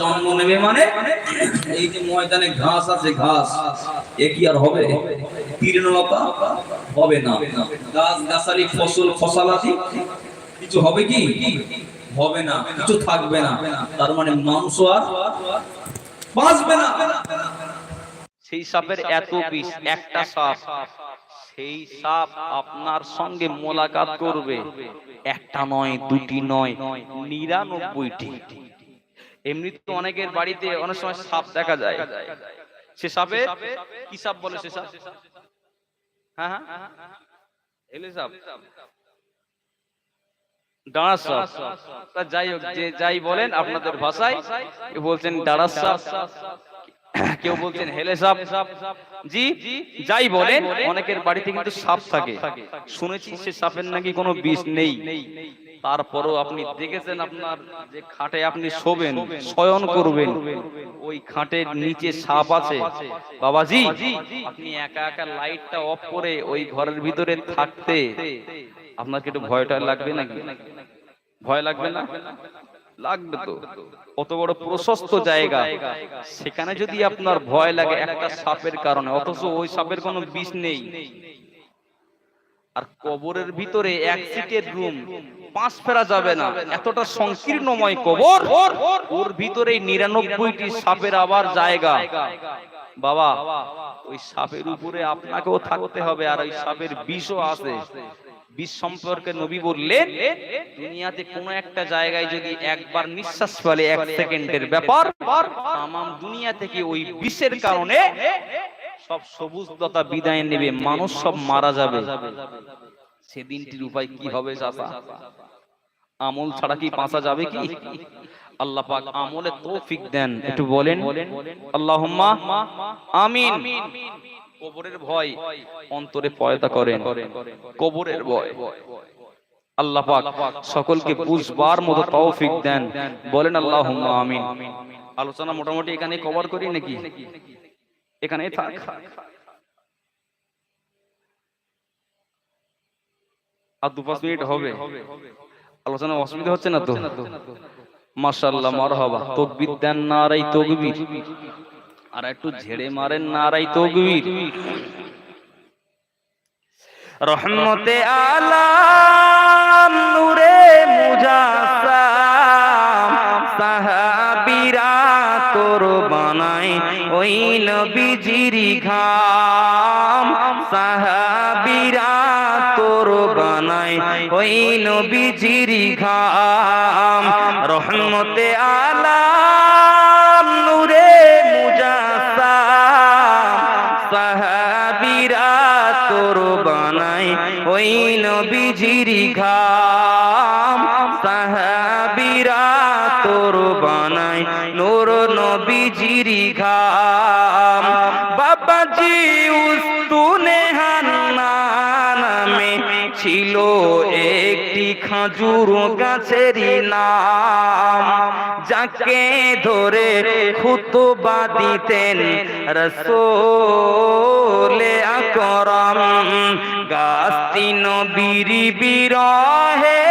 জন্ম নেবে মানে? এই যে ময়দানে ঘাস আছে, ঘাস। এ কি আর হবে? তৃণলতা হবে না। গাছ গাছালি ফসল, ফসলাদি কিছু হবে কি? হবে না, কিছু থাকবে না। তার মানে মাংস আর বাঁচবে না। সেই সাপের এত বিষ একটা সাপ। সেই সাপ আপনার সঙ্গে মোলাকাত করবে। একটা নয় দুটি নয় নিরানব্বইটি। এমনি তো অনেকের বাড়িতে অনেক সময় সাপ দেখা যায়। সে সাপে কি সাপ বলে সে সাপ? হ্যাঁ হ্যাঁ। এলে সাপ। তা যাই হোক যে যাই বলেন আপনাদের ভাষায় বলছেন ডাঁড়া সাপ। কেউ বলছেন, হেলে সাপ। জি, যাই বলেন, অনেকের বাড়িতে কিন্তু সাপ থাকে। শুনেছি সে সাপের নাকি কোনো বিষ নেই। তারপরও আপনি দেখেছেন আপনার যে খাটে আপনি শোবেন, শয়ন করবেন। ওই খাটের নিচে সাপ আছে। বাবাজি, আপনি একা একা লাইটটা অফ করে ওই ঘরের ভিতরে থাকতে আপনার কি একটু ভয়টা লাগবে নাকি? ভয় লাগবে না? লাগবে তো। অত বড় প্রশস্ত জায়গা। সেখানে যদি আপনার ভয় লাগে একটা সাপের কারণে অথচ ওই সাপের কোনো বিষ নেই। আর কবরের ভিতরে এক সিটের রুম পাঁচ ফেরা যাবে না। এতটা সংকীর্ণময় কবর। ওর ভিতরে নিরানব্বইটি সাপের আবার জায়গা। বাবা ওই সাপের উপরে আপনাকেও থাকতে হবে আর ওই সাপের বিষও আছে। বিষ সম্পর্কে নবী বললেন, দুনিয়াতে কোন একটা জায়গায় যদি একবার নিঃশ্বাস ফেলে এক সেকেন্ডের ব্যাপার, তামাম দুনিয়া থেকে ওই বিষের কারণে সব সবুজ লতা বিদায় নেবে, মানুষ সব মারা যাবে। সেদিনটির উপায় কি হবে চাচা? আমল ছাড়া কি বাঁচা যাবে কি? আল্লাহ পাক আমলে তৌফিক দেন, একটু বলেন। আল্লাহুম্মা আমিন। কবরের ভয় অন্তরে পয়দা করেন। কবরের ভয়। আল্লাহ পাক সকলকে বুঝবার মতো তৌফিক দেন। বলেন আল্লাহুম্মা আমিন। আলোচনা মোটামুটি এখানে কভার করি নাকি? এখানে থাক। আর দু পাঁচ মিনিট হবে। আলোচনা অসুবিধা হচ্ছে না তো? মাশাআল্লাহ, মারহাবা। তাকবীর দেন নারাই তাকবীর। আর একটু ঝেড়ে মারেন নারাই তাকবীর। রহমতে আলাম নূরে সাহাবীরা তোর বানাই ওই নবীজির ঘাম। সাহাবীরা তোর বানাই ওই নবীজির ঘাম। ছিল একটি খাজুর গাছের নাম যাকে ধরে খুতবা দিতেন রসোলে আকরম। গাছটি নবীর বিরহে।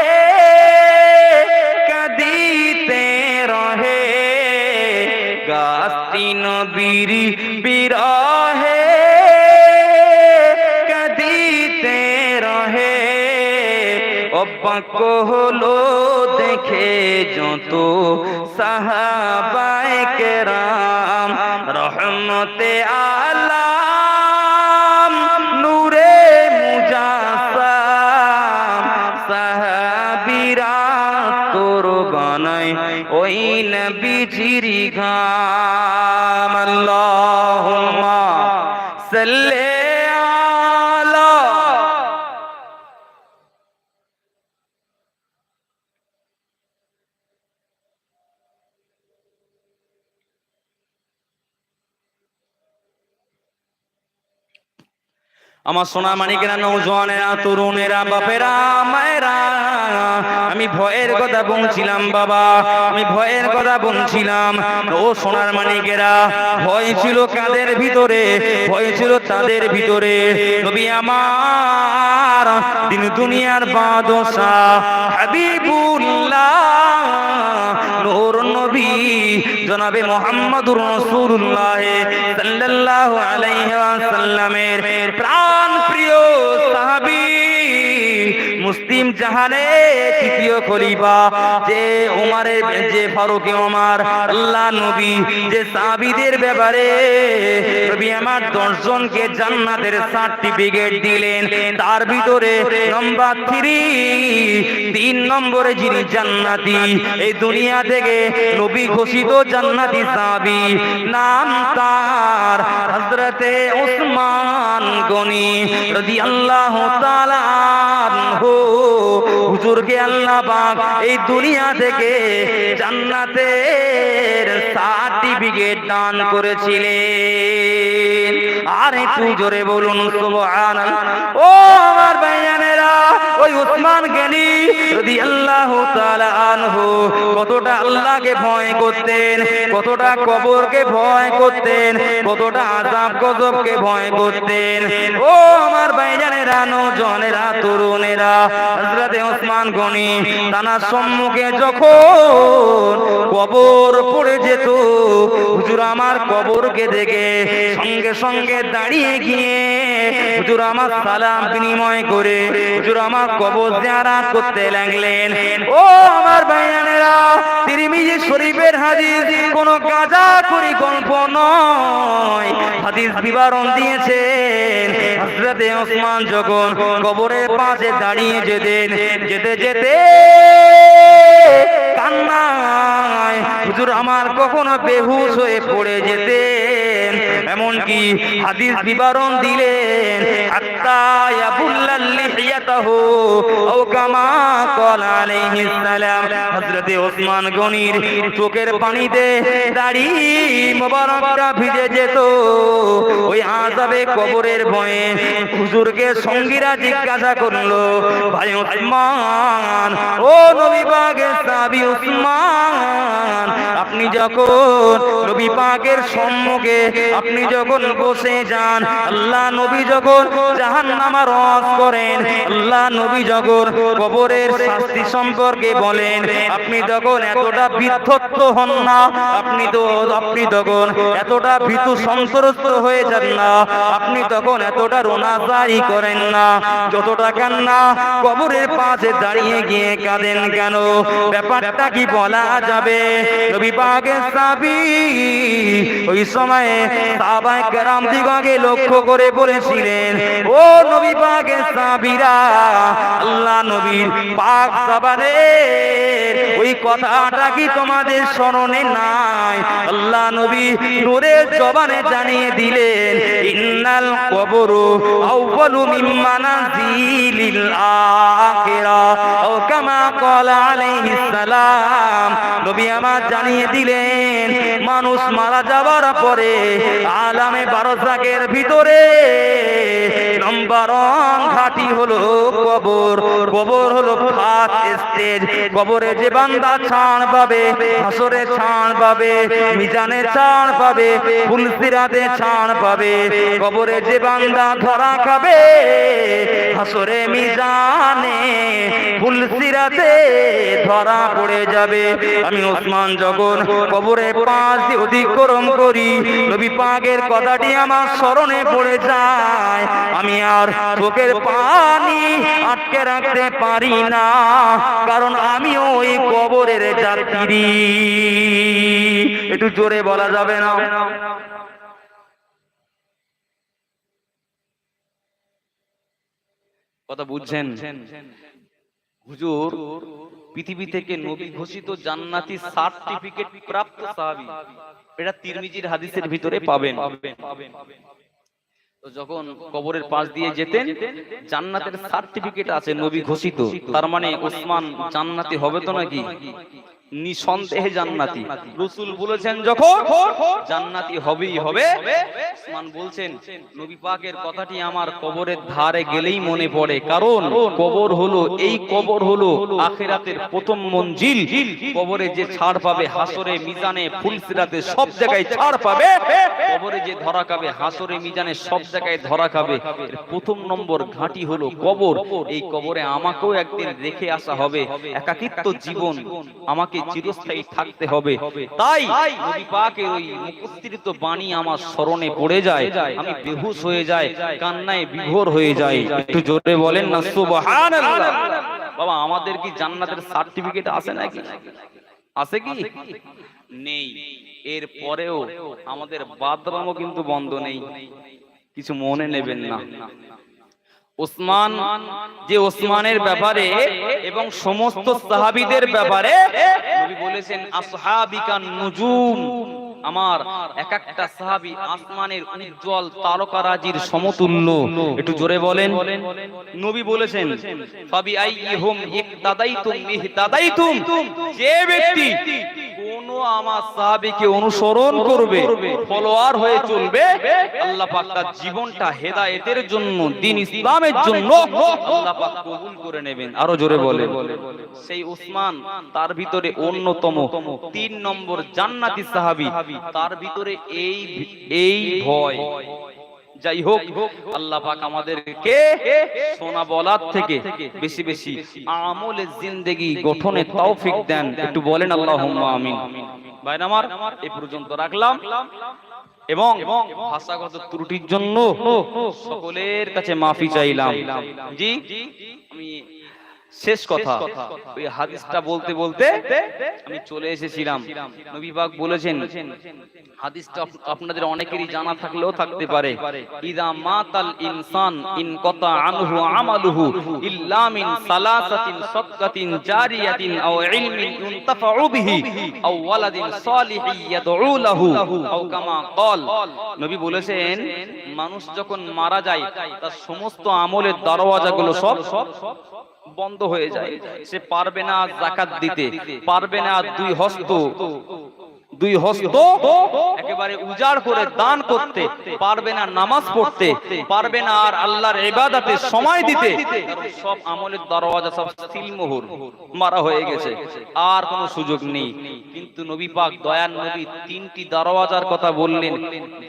অবাক হলো দেখে যত সাহাবায়ে কেরাম, রহমতে আলাম, নূরে মুজাসসাম সাহাবীরা তোর বানাই ওই নবীজির ঘাম আমার সোনা মানিকেরা নৌজওয়ানেরা তরুণেরা, বাপেরা, মায়েরা, আমি ভয়ের কথা বলছিলাম বাবা, আমি ভয়ের কথা বলছিলাম। ও সোনার মানিকেরা, ভয় ছিল কাদের ভিতরে? ভয় ছিল তাদের ভিতরে। নবী আমার দিন দুনিয়ার বাদশাহ হাবিবুল্লাহ, নূর নবী। জনাবে মোহাম্মদুর রাসূলুল্লাহ সাল্লাল্লাহু আলাইহি ওয়াসাল্লামের প্রাণ প্রিয় সাহাবী। মুসলিম জাহানে তৃতীয় খলিফা, যে ওমরের যে ফারুকে ওমর আল্লাহ নবী, যে সাহাবীদের ব্যাপারে নবী আমার দশজনকে জান্নাতের সার্টিফিকেট দিলেন। তার ভিতরে নাম্বার থ্রি তিন নম্বরে যিনি জান্নাতি, এই দুনিয়া থেকে নবী ঘোষিত জান্নাতি সাহাবী, নাম তার হযরতে উসমান গনি, রাদিয়াল্লাহু তাআলা আনহু। হুজুরকে আল্লাহ পাক এই দুনিয়া থেকে জান্নাতের সার্টিফিকেট দান করেছিলেন। আর একটু জোরে বলুন, সুবহানাল্লাহ। ও আমার ভাইজানেরা ওই উসমান গনি রাদিয়াল্লাহু তাআলা আনহু কতটা আল্লাহকে ভয় করতেন, কতটা কবরকে ভয় করতেন, কতটা আযাব গজবকে ভয় করতেন। ও আমার ভাইজানেরা নওজনেরা তরুণেরা, হযরতে ওসমান গনি তানার সম্মুখে যখন কবর পড়ে যেত, হুজুর আমার কবরকে দেখে সঙ্গে সঙ্গে দাঁড়িয়ে গিয়ে হুজুর আমার সালাম বিনিময় করে হুজুর আমার কবর জিয়ারত করতে লাগলেন। ও আমার ভাইয়ানেরা তিরমিজি শরীফের হাদিস কোন গাজা করি গল্প নয়। হাদিস বিবরণ দিয়েছেন হযরতে ওসমান যখন কবরের পাশে দাঁড়িয়ে যেতেন, যেতে যেতে কান্নায় হুজুর আমার কখনো বেহুশ হয়ে পড়ে এমনকি হাদিস বিবরণ দিলেন হাত্তা আও কামা ক্বালা আলাইহিস সালাম। হযরতে ওসমান গনির চোখের পানিতে দাড়ি মোবারকটা ভিজে যেত। ওই আযাবে কবরের ভয়ে হুজুরকে সঙ্গীরা জিজ্ঞাসা করল ভাই ওসমান ও নবী পাকের সাহাবী ওসমান আপনি যখন নবী পাকের সম্মুখে আপনি যখন বসে যান, আল্লাহ নবী যখন জাহান্নামার রস করেন, আল্লাহ নবী যখন কবরের শাস্তি সম্পর্কে বলেন, আপনি তখন এতটা বিধ্বস্ত হন না, আপনি তো, আপনি তখন এতটা ভীতু সন্ত্রস্ত হয়ে যান না, আপনি তখন এতটা রোনাজারি করেন না, যতটা কান্না কবরের পাশে দাঁড়িয়ে গিয়ে কাঁদেন কেন? ব্যাপারটা কি বলা যাবে? নবী পাকের সাবি ওই সময়ে সাহাবায়ে কেরাম দিগকে লক্ষ্য করে বলেছিলেন, ও নবী আল্লাহ নবীর পাক ওই কথাটা কি তোমাদের স্মরণে নাই? আল্লাহ নবী নূরের জবানে জানিয়ে দিলেন, ইন্নাল কবরু আউয়ালু মিম্মা আখিরা ও কামা আলাইহিস সালাম। নবী আমার জানিয়ে দিলেন, মানুষ মারা যাবার পরে আলামে বারো ভিতরে নম্বর ঘাটি হলো কবর। কবর হলো ফাত স্টেজ। কবরে যে বান্দা ছাড় পাবে, হাসরে ছাড় পাবে, মিজানে ছাড় পাবে, ফুলসিরাতে ছাড় পাবে। কবরে যে বান্দা ধরা খাবে, হাসরে মিজানে, ফুলসিরাতে ধরা পড়ে যাবে। আমি ওসমান যখন কবরে পাঁচ দিয়ে অতিক্রম করি, নবী পাকের কথাটি আমার স্মরণে পড়ে যায়। আমি আর চোখের পানি আটকে রাখতে পারি না, কারণ আমি ওই কবরের যাত্রী। একটু জোরে বলা যাবে না? কথা বুঝছেন? হুজুর, পৃথিবী থেকে নবী ঘোষিত জান্নাতি সার্টিফিকেট প্রাপ্ত সাহাবী। এটা তিরমিজির হাদিসের ভিতরে পাবেন। যখন কবরের পাশ দিয়ে যেতেন জান্নাতের সার্টিফিকেট আছে নবী ঘোষিত। তার মানে ওসমান জান্নাতি হবে তো নাকি? নিঃসন্দেহে জান্নাতি। রসুল বলেছেন যখন জান্নাতি হবেই হবে। ওসমান বলছেন নবী পাকের কথাটি আমার কবরের ধারে গেলেই মনে পড়ে। কারণ কবর হলো এই কবর হলো আখিরাতের প্রথম মঞ্জিল। কবরে যে ছাড় পাবে হাসরে মিজানে ফুলসিরাতে সব জায়গায় ছাড় পাবে। কবরে যে ধরা খাবে হাসরে মিজানে সব জায়গায় ধরা খাবে। প্রথম নম্বর ঘাঁটি হলো কবর। এই কবরে আমাকেও একদিন রেখে আসা হবে। একাকিত্ব জীবন আমাকে চিরস্থায়ী থাকতে হবে। তাই নবী পাকের ওই মুখস্থিত বাণী আমার স্মরণে পড়ে যায়। আমি বেহুশ হয়ে যায়। কান্নায় বিভোর হয়ে যায়। একটু জোরে বলেন না সুবহানাল্লাহ। বাবা আমাদের কি জান্নাতের সার্টিফিকেট আছে নাকি? আছে কি? নেই। এর পরেও আমাদের বাদরামও কিন্তু বন্ধ নেই। কিছু মনে নেবেন না। ওসমান যে ওসমানের ব্যাপারে এবং সমস্ত সাহাবিদের ব্যাপারে বলেছেন আসহাবিকান নুজুম। আমার এক একটা সাহাবী আসমানের উজ্জ্বল তারকারাজির সমতুল্য। একটু জোরে বলেন। নবী বলেছেন, ফাবি আইয়িহুম ইকতাদাইতুম ইহতাদাইতুম যে ব্যক্তি কোন আমার সাহাবীকে অনুসরণ করবে, ফলোয়ার হয়ে চলবে, আল্লাহ পাক তার জীবনটা হেদায়েতের জন্য, দিন ইসলামের জন্য আল্লাহ পাক কবুল করে নেবেন। আরও জোরে বলে সেই উসমান তার ভিতরে অন্যতম তিন নম্বর জান্নাতি সাহাবী। তার ভিতরে এই এই ভয়। যাই হোক আল্লাহ পাক আমাদেরকে সোনা বলার থেকে বেশি বেশি আমলে জিন্দেগি গঠনে তৌফিক দেন। একটু বলেন আল্লাহুম্মা আমিন। ভাইরা আমার এই পর্যন্ত রাখলাম। এবং ভাষাগত ত্রুটির জন্য সকলের কাছে মাফি চাইলাম। জি আমি শেষ কথা। ওই হাদিসটা বলতে বলতে আমি চলে এসেছিলাম। নবী পাক বলেছেন হাদিসটা আপনাদের অনেকেরই জানা থাকলেও থাকতে পারে। ইদা মাতাল ইনসান ইন কতা আনহু আমালুহু ইল্লা মিন সালাসাতিন সাদকাতিন জারিয়াতিন আও ইলমিন ইউনতাফাউ বিহি আও ওয়ালাদিন সালিহিন ইয়াদউ লাহু আও কামা ক্বাল। নবী বলেছেন মানুষ যখন মারা যায় তার সমস্ত আমলের দরওয়াজাগুলো সব বন্ধ হয়ে যায়। সে পারবে না জাকাত দিতে পারবে না দুই হস্ত। দুই হস্ত। একেবারে উজাড় করে দান করতে পারবে না নামাজ পড়তে পারবে না আর আল্লাহর ইবাদতে সময় দিতে। সব আমলের দরওয়াজা সব সিলমোহর মারা হয়ে গেছে। আর কোনো সুযোগ নেই। কিন্তু নবী পাক দয়ার নবী তিনটি দরওয়াজার কথা বললেন।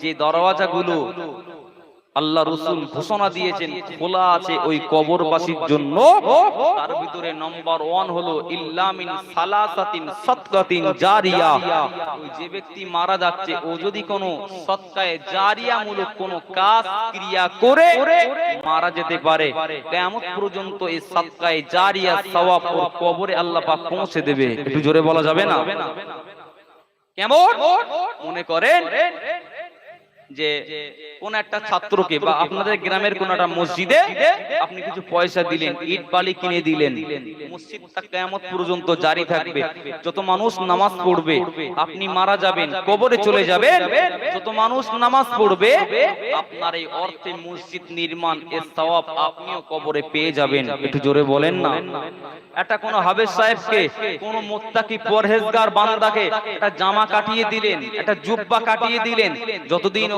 যে দরওয়াজাগুলো আল্লাহ রসুল ঘোষণা দিয়েছেন খোলা আছে ওই কবরবাসীর জন্য। তার ভিতরে নম্বর ওয়ান হলো ইল্লামিন সালাসাতিন সৎকাতিন জারিয়া। ওই যে ব্যক্তি মারা যাচ্ছে ও যদি কোনো সৎকায়ে জারিয়া মূলক কোনো কাজ ক্রিয়া করে মারা যেতে পারে। কেমন পর্যন্ত এই সৎকায়ে জারিয়া সওয়াব ওর কবরে আল্লাহ পাক পৌঁছে দেবে। একটু জোরে বলা যাবে না? কেমন? মনে করেন? যে কোন একটা ছাত্রকে বা আপনাদের গ্রামের কোন একটা মসজিদে আপনি কিছু পয়সা দিলেন ইট বালি কিনে দিলেন মসজিদটা কেয়ামত পর্যন্ত জারি থাকবে। যত মানুষ নামাজ পড়বে আপনি মারা যাবেন কবরে চলে যাবেন। যত মানুষ নামাজ পড়বে আপনার এই অর্থে মসজিদ নির্মাণ এর সওয়াব আপনিও কবরে পেয়ে যাবেন। একটু জোরে বলেন না। একটা কোন হাবেজ সাহেবকে কোন মোত্তাকি পরহেজগার বান্দাকে একটা জামা কাটিয়ে দিলেন একটা জুব্বা কাটিয়ে দিলেন। যতদিন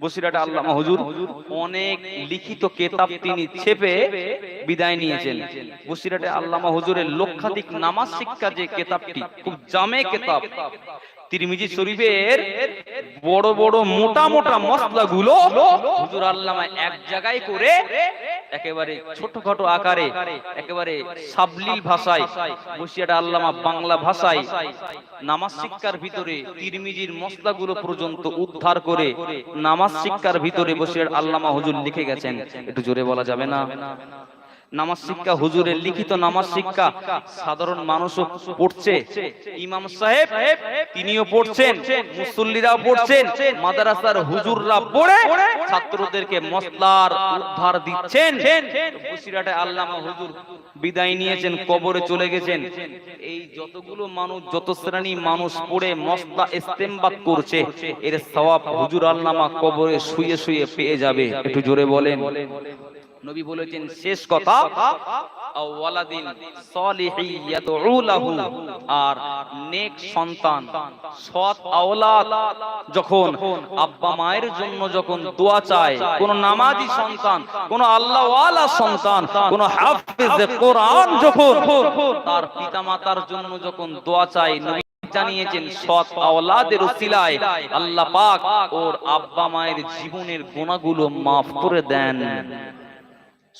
বসিরহাট আল্লামা হুজুর অনেক লিখিত কেতাব তিনি ছেপে বিদায় নিয়েছেন। বসিরাটে আল্লামা হুজুরের লক্ষাধিক নামাজ শিক্ষা যে কেতাবটি খুব জামে কেতাব। তিরমিজি শরীফের বড় বড় মোটা মোটা মশলাগুলো হুজুর আল্লামা এক জায়গায় করে একেবারে ছোটখাটো আকারে, একেবারে সাবলীল ভাষায় বসিয়াটা আল্লামা বাংলা ভাষায় নামাজ শিক্ষার ভিতরে তিরমিজির মশলাগুলো পর্যন্ত উদ্ধার করে নামাজ শিক্ষার ভিতরে বসিয়ার আল্লামা হুজুর লিখে গেছেন। একটু জোরে বলা যাবে না? নামাজ শিক্ষা হুজুরের লিখিত নামাজ শিক্ষা সাধারণ মানুষও পড়ছে। ইমাম সাহেব তিনিও পড়ছেন মুসল্লিরাও পড়ছেন মাদ্রাসার হুজুররা পড়ে ছাত্রদেরকে মসলার উদ্ধার দিচ্ছেন। বসিরহাটে আল্লামা হুজুর বিদায় নিয়েছেন কবরে চলে গেছেন। এই যতগুলো মানুষ যত শ্রেণি মানুষ পড়ে মসলা ইস্তেমবাদ করছে এর সওয়াব হুজুর আল্লামা কবরে শুয়ে শুয়ে পেয়ে যাবে। একটু জোরে বলেন। নবী বলেছেন শেষ কথা আর নেক সন্তান সৎ আওলাদ যখন আব্বা মায়ের জন্য যখন দোয়া চায় কোন নামাজি সন্তান কোন আল্লাহওয়ালা সন্তান কোন হাফেজ কোরআন যখন তার পিতামাতার জন্য যখন দোয়া চায় নবী জানিয়েছেন সৎ আওলাদের উসিলায় আল্লাহ পাক ওর আব্বা মায়ের জীবনের গুনাহগুলো মাফ করে দেন।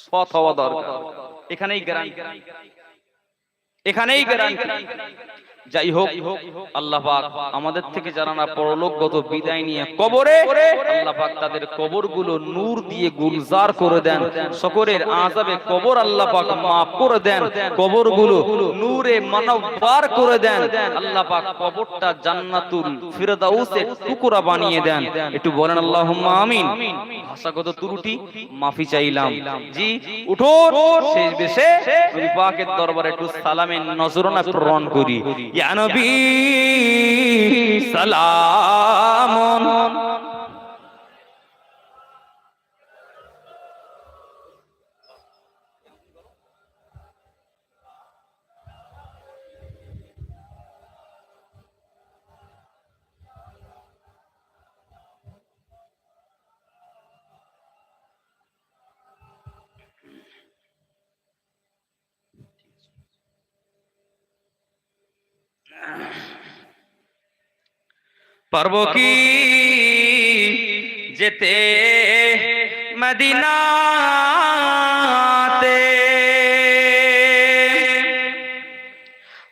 সৎ হওয়া দরকার। এখানেই গ্যারান্টি এখানেই গ্যারান্টি যাই হোক আল্লাহ পাক আমাদের থেকে যারা না পরলোকগত বিদায় নিয়ে কবরে আল্লাহ পাক তাদের কবরগুলো নূর দিয়ে গুলজার করে দেন সকলের আযাবে কবর আল্লাহ পাক maaf করে দেন কবরগুলো নূরে মানববার করে দেন আল্লাহ পাক কবরটা জান্নাতুল ফিরদাউসের টুকরা বানিয়ে দেন একটু বলেন আল্লাহুম্মা আমিন। ভাষাগত ত্রুটি মাফি চাইলাম। জি উঠো শেষ বেশে নবী পাকের দরবারে একটু সালামের নজরানা প্রেরণ করি। ইয়া নবী সালামুন। পারব কি যেতে মদিনাতে?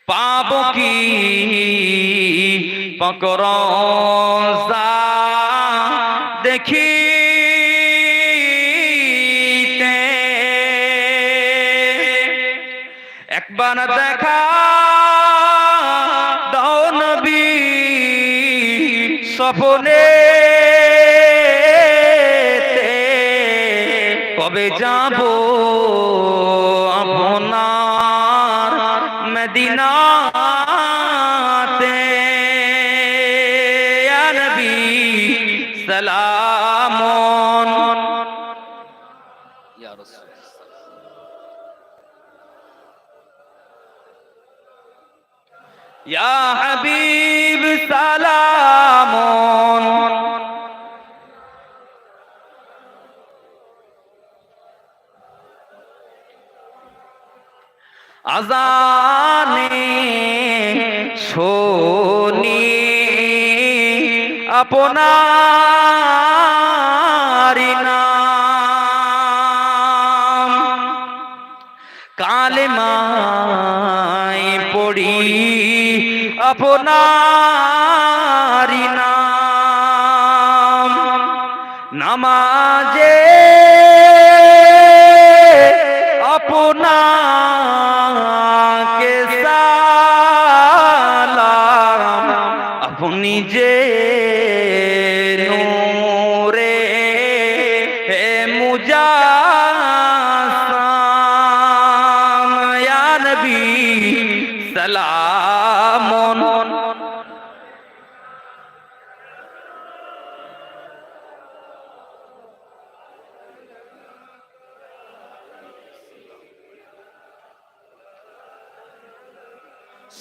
পাব কি পকর দেখি একবার দেখা স্বপনে আজানে শোনি আপনার নাম। কালেমায় পড়ি আপনারি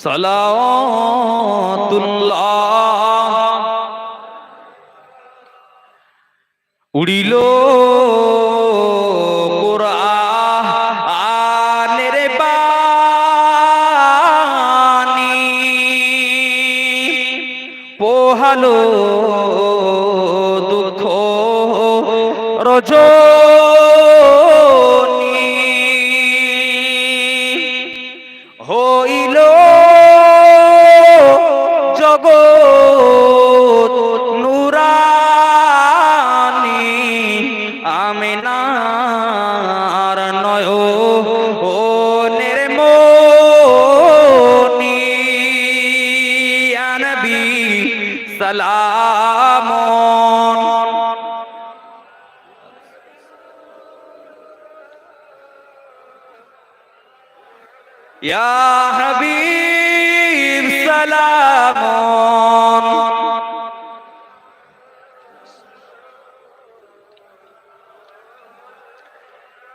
সালাতুল্লাহ। উড়িল পোহালো দুঃখ রজনী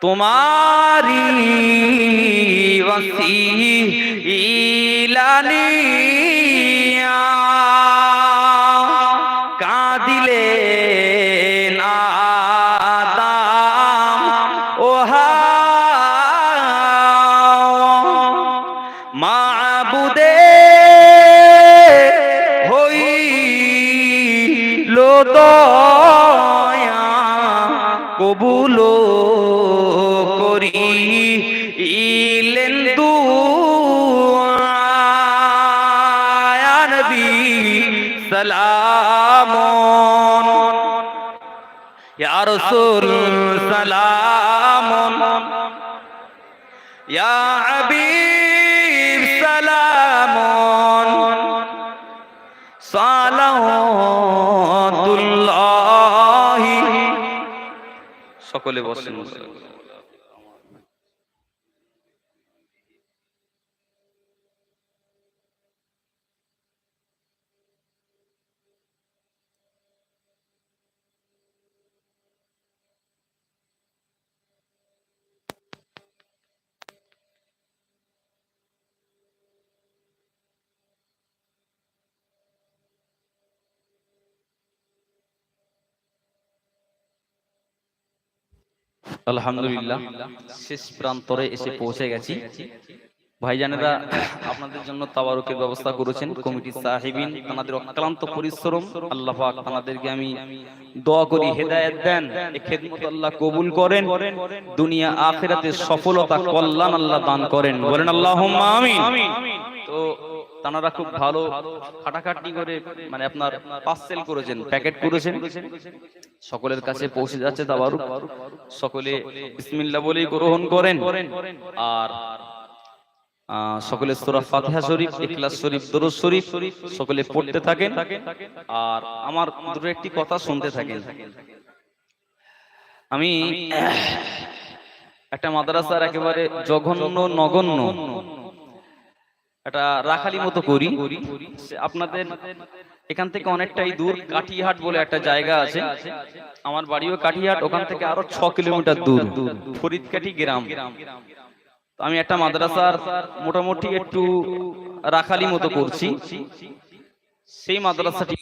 तुम्हारी वसीलानिया নবী সালামুন। ইয়া রাসূল সালামুন। ইয়া হাবিব সালামুন। সালাওয়াতুল্লাহি। সকলে বসেন। আলহামদুলিল্লাহ, শেষ প্রান্তরে এসে পৌঁছে গেছি। ভাইজানেরা, আপনাদের জন্য তাবারুকের ব্যবস্থা করেছেন। কমিটি সাহেবিন, তাদের অক্লান্ত পরিশ্রম। আল্লাহ পাক আমি দোয়া করি, হেদায়েত দেন খেদমত আল্লাহ কবুল করেন। দুনিয়া আখিরাতে সফলতা, কল্যাণ আল্লাহ দান করেন। বলেন আল্লাহুম্মা আমিন। তো তানারা খুব ভালো খাটাখাটনি করে মানে আপনার পার্সেল করেছেন প্যাকেট করেছেন। সকলের কাছে পৌঁছে যাচ্ছে তাবারুক সকলে বিসমিল্লাহ বলেই গ্রহণ করেন। আর সকলে সূরা ফাতিহা শরীফ, ইখলাস শরীফ দরুদ শরীফ সকলে পড়তে থাকেন। আর আমার দুটো একটি কথা শুনতে থাকেন। আমি একটা মাদ্রাসার একেবারে জঘন্য নগণ্য একটা রাখালি মতো করি। আপনাদের এখান থেকে অনেকটাই দূর কাঠিহাট বলে একটা জায়গা আছে। আমার বাড়িও কাঠিহাট, ওখান থেকে আরও ছ কিলোমিটার দূর। ফরিদকাঠি গ্রাম। আমি একটা মাদ্রাসার মোটামুটি একটু রাখালি মতো করছি। সেই মাদ্রাসাটি